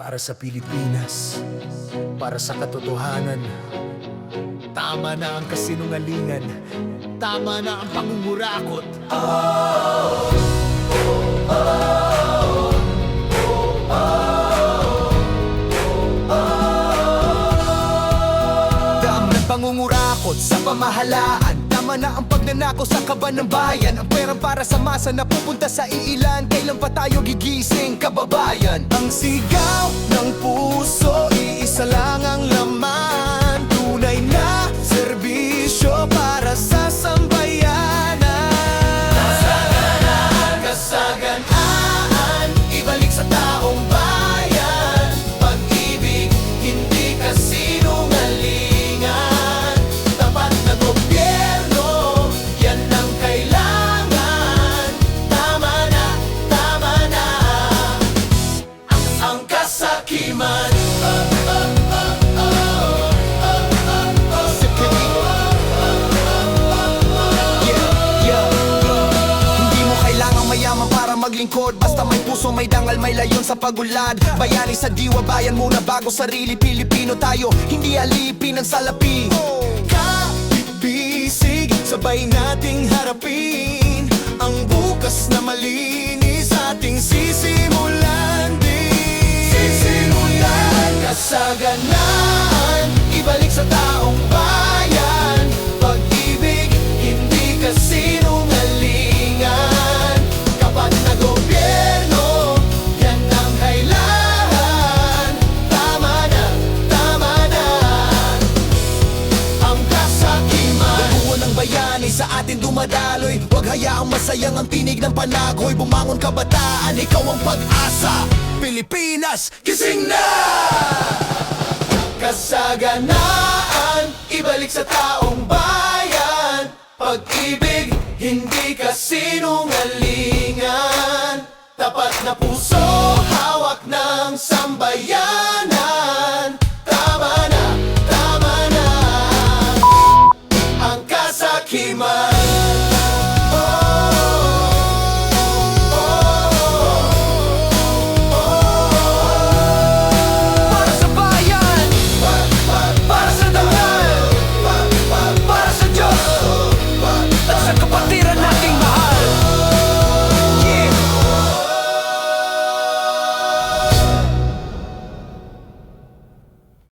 Para sa Pilipinas, para sa katotohanan, tama na ang kasinungalingan, tama na ang pangungurakot. Dam ng pangungurakot sa pamahalaan Tama na ang pagnanako sa kaban ng bayan. Ang perang para sa masa na pupunta sa iilan. Kailan pa tayo gigising, kababayan? Ang sigaw ng puso, maglingkod. Basta may puso, may dangal, may layon sa pagulad. Bayani sa diwa, bayan muna bago sarili. Pilipino tayo, hindi alipin ang salapi. Kaibisig, sabay nating harapin Ang bukas na malinis ating sisimulan sa atin dumadaloy Huwag hayaang masayang ang tinig ng panagoy Bumangon kabataan, ikaw ang pag-asa. Pilipinas, gising na! Kasaganaan, ibalik sa taong bayan. Pag-ibig, hindi kasinungalingan Hikima.